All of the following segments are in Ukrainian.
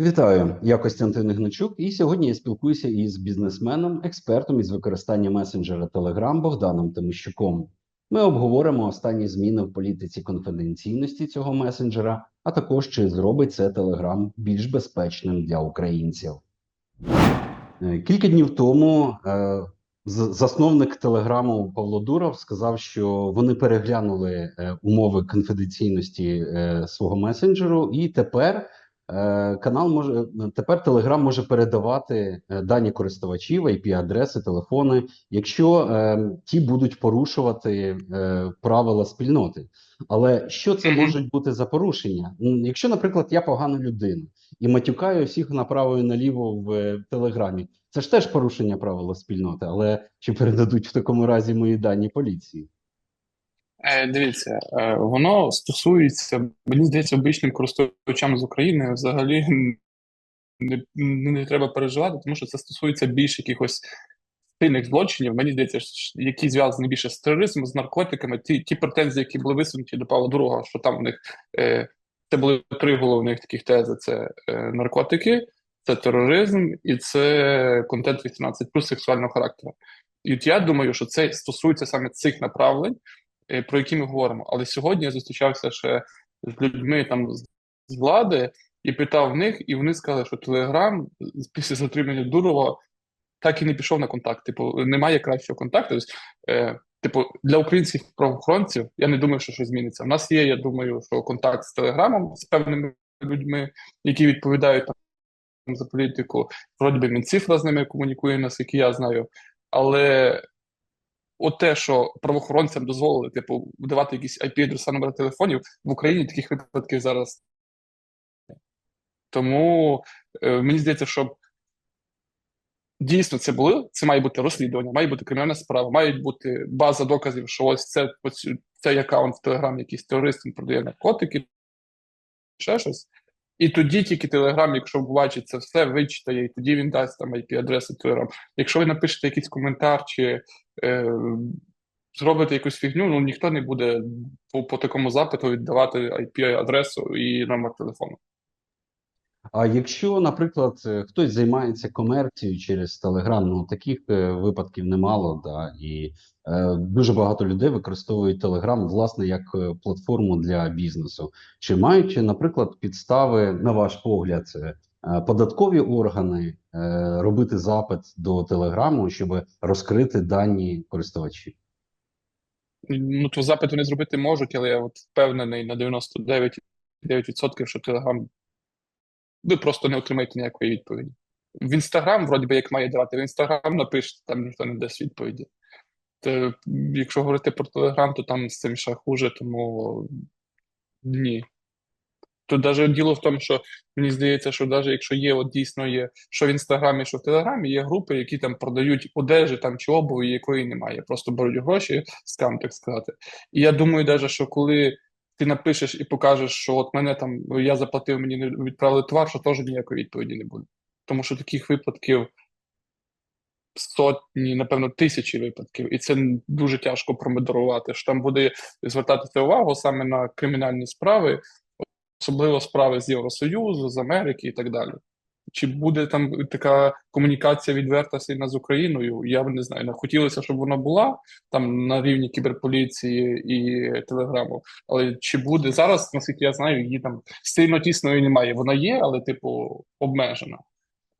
Вітаю, я Костянтин Ігначук, і сьогодні я спілкуюся із бізнесменом, експертом із використання месенджера Telegram Богданом Тимощуком. Ми обговоримо останні зміни в політиці конфіденційності цього месенджера, а також чи зробить це Telegram більш безпечним для українців. Е, Кілька днів тому е, засновник Телеграму Павло Дуров сказав, що вони переглянули е, умови конфіденційності свого месенджеру, і тепер канал може тепер Телеграм може передавати е, дані користувачів, IP-адреси, телефони, якщо е, ті будуть порушувати е, правила спільноти. Але що це можуть бути за порушення? Якщо, наприклад, я погана людина і матюкаю всіх направо і наліво в е, Телеграмі, це ж теж порушення правила спільноти, але чи передадуть в такому разі мої дані поліції? Е, дивіться, е, воно стосується, мені здається, обичним користувачам з України взагалі не, не, треба переживати, тому що це стосується більш якихось сильних злочинів. Мені здається, які зв'язані більше з тероризмом, з наркотиками. Ті, ті претензії, які були висунуті до Павла Дорога, що там у них е, це були три головних таких тези: це е, наркотики, це тероризм і це контент 18 плюс сексуального характеру. І от я думаю, що це стосується саме цих направлень, про які ми говоримо. Але сьогодні я зустрічався ще з людьми там з влади і питав в них, і вони сказали, що Телеграм після затримання Дурова так і не пішов на контакт. Типу, немає кращого контакту. Тобто, е, типу, для українських правоохоронців я не думаю, що щось зміниться. У нас є, я думаю, що контакт з Телеграмом з певними людьми, які відповідають там за політику. Вроді би Мінцифра з ними комунікує, наскільки я знаю. Але от те, що правоохоронцям дозволили, типу, вдавати якісь IP-адреса номери телефонів, в Україні таких випадків зараз. Тому е, мені здається, що дійсно це було, це має бути розслідування, має бути кримінальна справа, має бути база доказів, що ось це цей аккаунт в Телеграмі якийсь терорист продає наркотики, ще щось. І тоді тільки Телеграм, якщо побачить це все, вичитає, і тоді він дасть там IP-адреси Телеграм. Якщо ви напишете якийсь коментар чи е, зробите якусь фігню, ну ніхто не буде по, по такому запиту віддавати IP-адресу і номер телефону. А якщо, наприклад, е, хтось займається комерцією через Telegram, ну таких е, випадків немало, да, і е, дуже багато людей використовують Telegram, власне, як е, платформу для бізнесу. Чи мають, наприклад, підстави, на ваш погляд, податкові органи е, робити запит до Телеграму, щоб розкрити дані користувачів? Ну, то запит вони зробити можуть, але я от впевнений на 99,9%, що Телеграм ви просто не отримаєте ніякої відповіді. В Інстаграм, вроді би, як має давати, в Інстаграм напишете, там ніхто не дасть відповіді. Та, якщо говорити про Телеграм, то там з цим ще хуже, тому ні. Тут навіть діло в тому, що мені здається, що навіть якщо є, от дійсно є, що в Інстаграмі, що в Телеграмі, є групи, які там продають одежі там чи обувь, якої немає. Просто беруть гроші, скам, так сказати. І я думаю, навіть, що коли ти напишеш і покажеш, що от мене там я заплатив, мені не відправили товар, що теж ніякої відповіді не буде. Тому що таких випадків сотні, напевно, тисячі випадків, і це дуже тяжко промодерувати. Що там буде звертатися увагу саме на кримінальні справи, особливо справи з Євросоюзу, з Америки і так далі. Чи буде там така комунікація відверта сильна з Україною? Я не знаю. Хотілося, щоб вона була там на рівні кіберполіції і телеграму. Але чи буде зараз, наскільки я знаю, її там сильно тісної немає. Вона є, але типу обмежена.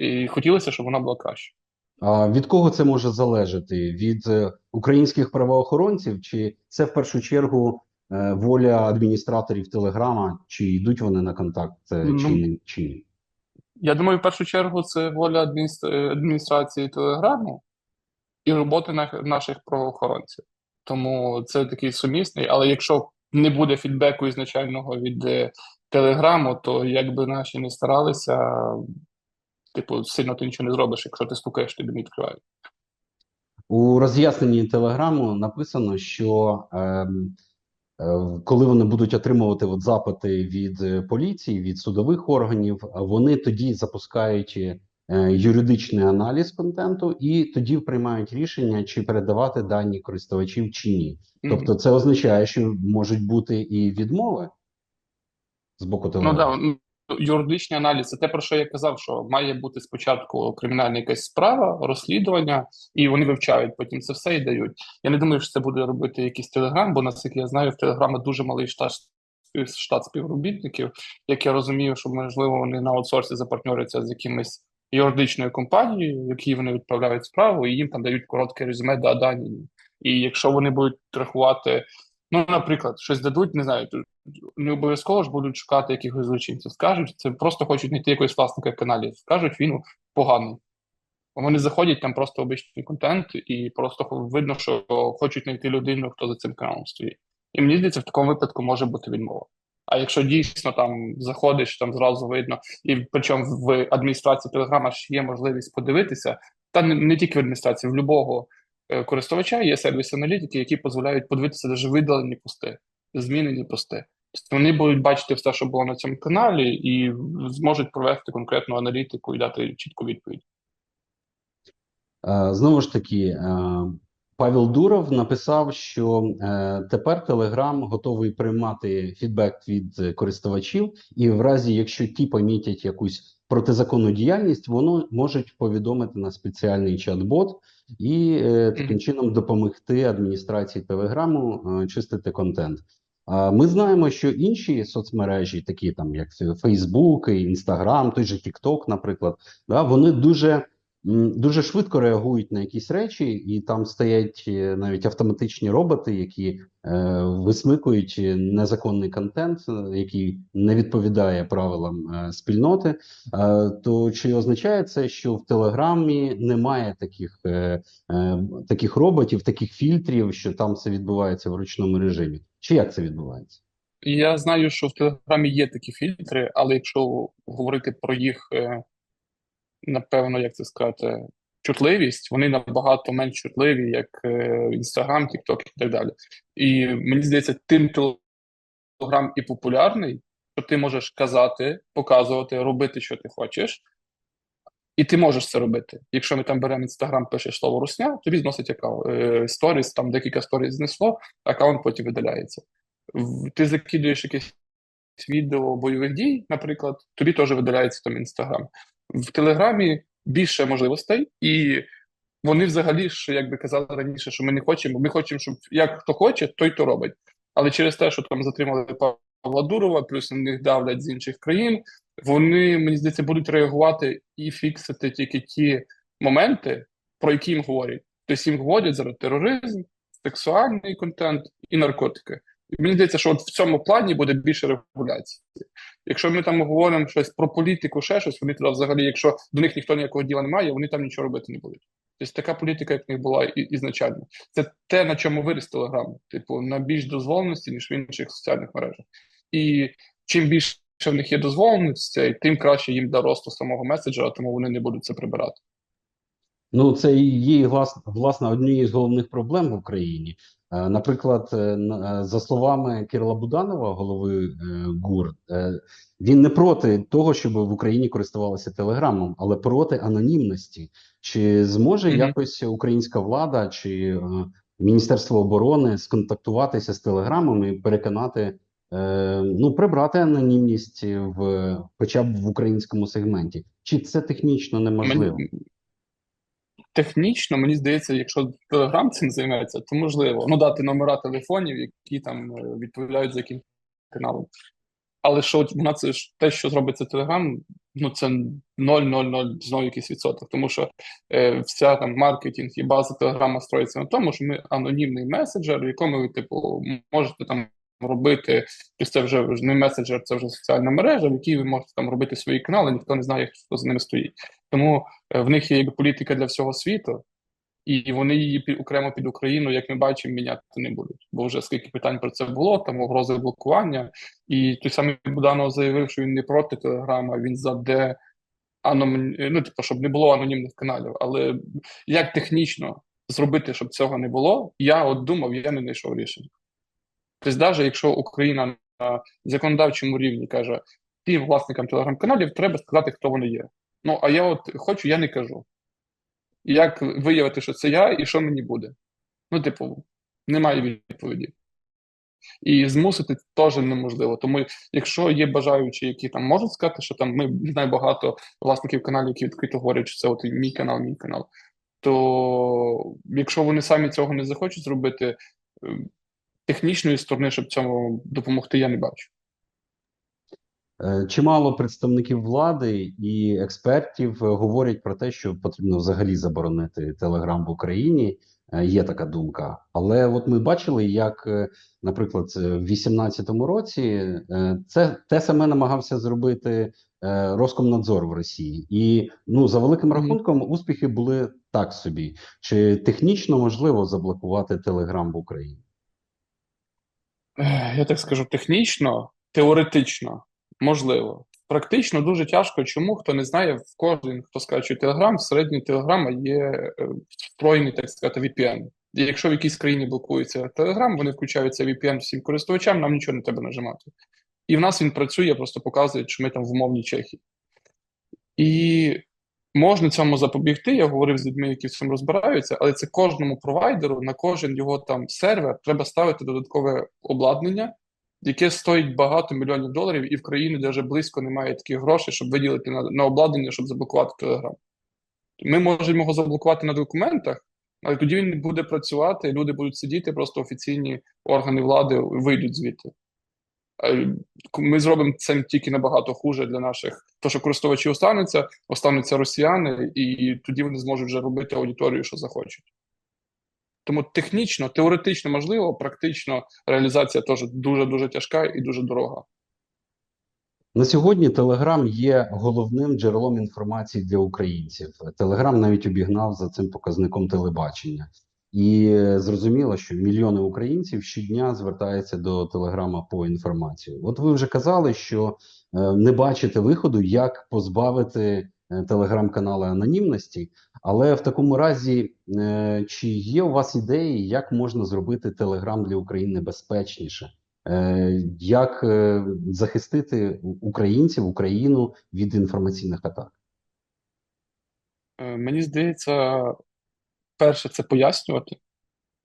І хотілося, щоб вона була краще. А від кого це може залежати? Від е, українських правоохоронців, чи це в першу чергу е, воля адміністраторів Телеграма, чи йдуть вони на контакт, е, чи, Ну, чи ні? Я думаю, в першу чергу це воля адміністрації Телеграму і роботи наших правоохоронців. Тому це такий сумісний. Але якщо не буде фідбеку ізначального від е, Телеграму, то як би наші не старалися, типу, сильно ти нічого не зробиш, якщо ти стукаєш, тобі не відкривають. У роз'ясненні Телеграму написано, що е, коли вони будуть отримувати от запити від е, поліції, від судових органів, вони тоді запускають е, юридичний аналіз контенту і тоді приймають рішення, чи передавати дані користувачів чи ні. Тобто, це означає, що можуть бути і відмови з боку Ну да, юридичний аналіз це те, про що я казав, що має бути спочатку кримінальна якась справа, розслідування, і вони вивчають потім це все і дають. Я не думаю, що це буде робити якийсь телеграм, бо наскільки я знаю, в телеграма дуже малий штат штат співробітників. Як я розумію, що можливо вони на аутсорсі запартнюються з якимись юридичною компанією, якій вони відправляють справу, і їм там дають коротке резюме да дані. І якщо вони будуть рахувати, ну, наприклад, щось дадуть, не знаю, не обов'язково ж будуть шукати якихось злочинців. Скажуть, це просто хочуть знайти якогось власника каналів. Скажуть, він поганий. Вони заходять там просто обичний контент, і просто видно, що хочуть знайти людину, хто за цим каналом стоїть. І мені здається, в такому випадку може бути відмова. А якщо дійсно там заходиш, там зразу видно, і причому в адміністрації Телеграма ж є можливість подивитися, та не, не тільки в адміністрації, в е, користувача є сервіс аналітики, які дозволяють подивитися навіть видалені пости, змінені пости. Тобто вони будуть бачити все, що було на цьому каналі, і зможуть провести конкретну аналітику і дати чітку відповідь. Е, Знову ж таки, е, Павел Дуров написав, що е, тепер Telegram готовий приймати фідбек від користувачів, і в разі, якщо ті помітять якусь протизаконну діяльність, воно можуть повідомити на спеціальний чат-бот і е, таким чином допомогти адміністрації Телеграму е, чистити контент. Ми знаємо, що інші соцмережі, такі там як Facebook, Instagram, той же TikTok, наприклад, да, вони дуже дуже швидко реагують на якісь речі, і там стоять е, навіть автоматичні роботи, які е, висмикують незаконний контент, е, який не відповідає правилам е, спільноти. Е, то чи означає це, що в Телеграмі немає таких, е, е, таких роботів, таких фільтрів, що там все відбувається в ручному режимі? Чи як це відбувається? Я знаю, що в Телеграмі є такі фільтри, але якщо говорити про їх е, напевно, як це сказати, чутливість, вони набагато менш чутливі, як Інстаграм, Тікток і так далі. І мені здається, тим Телеграм і популярний, що ти можеш казати, показувати, робити, що ти хочеш. І ти можеш це робити. Якщо ми там беремо інстаграм, пишеш слово русня, тобі зносить аккаунт. Сторіс, там декілька сторіс знесло, аккаунт потім видаляється. Ти закидуєш якесь відео бойових дій, наприклад, тобі теж видаляється там інстаграм в Телеграмі більше можливостей, і вони взагалі ж, як би казали раніше, що ми не хочемо. Ми хочемо, щоб як хто хоче, той то робить. Але через те, що там затримали Павла Дурова, плюс на них давлять з інших країн, вони, мені здається, будуть реагувати і фіксити тільки ті моменти, про які їм говорять. Тобто їм говорять зараз тероризм, сексуальний контент і наркотики. Мені здається, що от в цьому плані буде більше регуляції. Якщо ми там говоримо щось про політику, ще щось, вони туди взагалі, якщо до них ніхто ніякого діла не має, вони там нічого робити не будуть. Тобто така політика, як в них була і, ізначально. Це те, на чому виріс Телеграм, типу, на більш дозволеності, ніж в інших соціальних мережах. І чим більше в них є дозволеності, тим краще їм для росту самого меседжера, тому вони не будуть це прибирати. Ну, це і є власне однією з головних проблем в Україні. Е, наприклад, е, е, за словами Кирила Буданова, голови ГУР, він не проти того, щоб в Україні користувалися телеграмом, але проти анонімності. Чи зможе mm -hmm. якось українська влада чи Міністерство оборони сконтактуватися з телеграмом і переконати? Ну, прибрати анонімність в хоча б в українському сегменті, чи це технічно неможливо? Технічно, мені здається, якщо Телеграм цим займеться, то можливо ну дати номера телефонів, які там е, відповідають за яким каналом. Але що вона це ж те, що зробиться Телеграм, ну це 0,00 знову якийсь відсоток, тому що е, вся там маркетинг і база Телеграма строїться на тому, що ми анонімний меседжер, в якому ви типу можете там робити. Тобто це вже не меседжер, це вже соціальна мережа, в якій ви можете там робити свої канали, ніхто не знає, хто за ними стоїть. Тому е, в них є політика для всього світу, і вони її під окремо під Україну, як ми бачимо, міняти не будуть. Бо вже скільки питань про це було, там угрози блокування. І той самий Буданов заявив, що він не проти телеграма, він за де анонім... ну, типу, щоб не було анонімних каналів. Але як технічно зробити, щоб цього не було, я от думав, я не знайшов рішення. Тобто, навіть якщо Україна на законодавчому рівні каже, тим власникам телеграм-каналів треба сказати, хто вони є. Ну, а я от хочу, я не кажу. Як виявити, що це я і що мені буде? Ну, типу, немає відповіді. І змусити теж неможливо. Тому, якщо є бажаючі, які там можуть сказати, що там ми знаю багато власників каналів, які відкрито говорять, що це от мій канал, мій канал. То якщо вони самі цього не захочуть зробити, е, технічної сторони, щоб цьому допомогти, я не бачу. Е, Чимало представників влади і експертів е, говорять про те, що потрібно взагалі заборонити Телеграм в Україні. Е, Є така думка, але от ми бачили, як, наприклад, в 2018 році це те саме намагався зробити Роскомнадзор в Росії, і ну за великим рахунком успіхи були так собі. Чи технічно можливо заблокувати Телеграм в Україні? Я так скажу, технічно, теоретично можливо. Практично дуже тяжко. Чому хто не знає, в кожен, хто скачує Telegram, всередині Телеграма є е, встроєний, так сказати, VPN. І якщо в якійсь країні блокується Telegram, вони включають цей VPN всім користувачам, нам нічого не треба нажимати. І в нас він працює, просто показує, що ми там в умовній Чехії. І можна цьому запобігти. Я говорив з людьми, які цьому розбираються, але це кожному провайдеру на кожен його там сервер треба ставити додаткове обладнання, яке стоїть багато мільйонів доларів, і в країні, де вже близько немає таких грошей, щоб виділити на, на обладнання, щоб заблокувати Telegram. Ми можемо його заблокувати на документах, але тоді він буде працювати, люди будуть сидіти, просто офіційні органи влади вийдуть звідти. Е, Ми зробимо це тільки набагато хуже для наших, то що користувачі остануться, остануться росіяни, і тоді вони зможуть вже робити аудиторію, що захочуть. Тому технічно, теоретично можливо, практично реалізація теж дуже-дуже тяжка і дуже дорога. На сьогодні Телеграм є головним джерелом інформації для українців. Телеграм навіть обігнав за цим показником телебачення, і зрозуміло, що мільйони українців щодня звертаються до Телеграма по інформацію. От ви вже казали, що е, не бачите виходу, як позбавити е, телеграм-канали анонімності, але в такому разі, е, чи є у вас ідеї, як можна зробити Телеграм для України безпечніше? Як захистити українців, Україну від інформаційних атак? Мені здається, перше це пояснювати.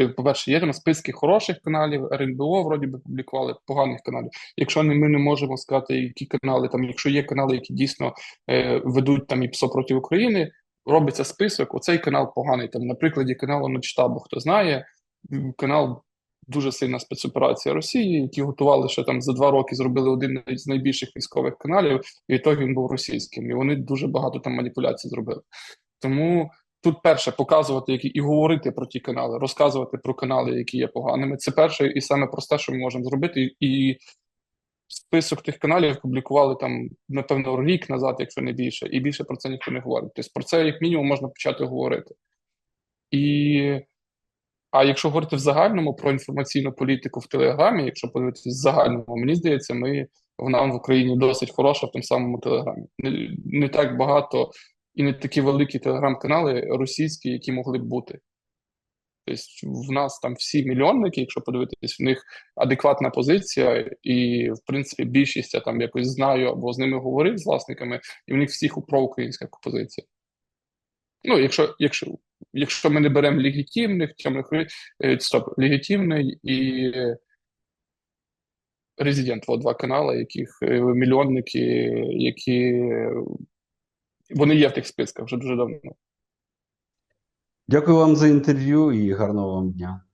Е, По-перше, є там списки хороших каналів, РНБО вроді би публікували поганих каналів. Якщо ми не можемо сказати, які канали там, якщо є канали, які дійсно е, ведуть там і ПСО проти України, робиться список. Оцей канал поганий. Там, на прикладі каналу Ночтабу, хто знає, канал дуже сильна спецоперація Росії, які готували ще там за два роки, зробили один з найбільших військових каналів, і той він був російським. І вони дуже багато там маніпуляцій зробили. Тому тут перше показувати які і говорити про ті канали, розказувати про канали, які є поганими. Це перше і саме просте, що ми можемо зробити. І список тих каналів публікували там, напевно, рік назад, якщо не більше, і більше про це ніхто не говорить. Тобто про це, як мінімум, можна почати говорити. І а якщо говорити в загальному про інформаційну політику в Телеграмі, якщо подивитися в загальному, мені здається, ми вона в Україні досить хороша в тому самому Телеграмі. Не, не так багато і не такі великі телеграм-канали російські, які могли б бути. Тобто в нас там всі мільйонники, якщо подивитись, в них адекватна позиція, і, в принципі, більшість я там якось знаю або з ними говорив з власниками, і в них всіх проукраїнська позиція. Ну, якщо, якщо, якщо ми не беремо легітимних, темних, стоп, легітимний і резидент, два канали, яких е, мільйонники, які вони є в тих списках вже дуже давно. Дякую вам за інтерв'ю і гарного вам дня.